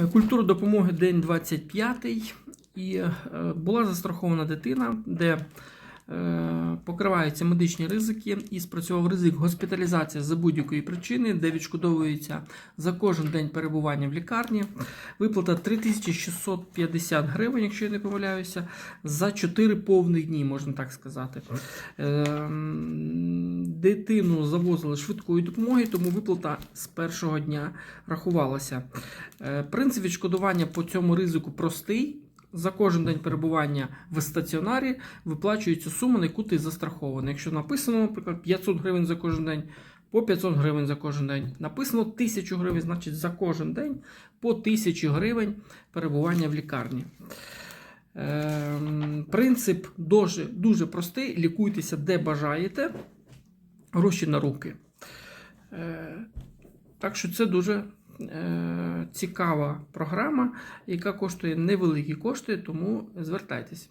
Е, Культура допомоги день 25 і е, була застрахована дитина, де е, покриваються медичні ризики і спрацював ризик госпіталізації за будь-якої причини, де відшкодовується за кожен день перебування в лікарні. Виплата 3650 гривень, якщо я не помиляюся, за 4 повних дні, можна так сказати. Дитину завозили швидкої допомоги, тому виплата з першого дня рахувалася. Е, Принцип відшкодування по цьому ризику простий. За кожен день перебування в стаціонарі виплачується сума, на яку ти застрахований. Якщо написано, наприклад, 500 гривень за кожен день, по 500 гривень за кожен день. Написано 1000 гривень, значить за кожен день по 1000 гривень перебування в лікарні. Ем, Принцип дуже, дуже простий. Лікуйтеся де бажаєте. Гроші на руки. Е, Так що це дуже е, цікава програма, яка коштує невеликі кошти, тому звертайтесь.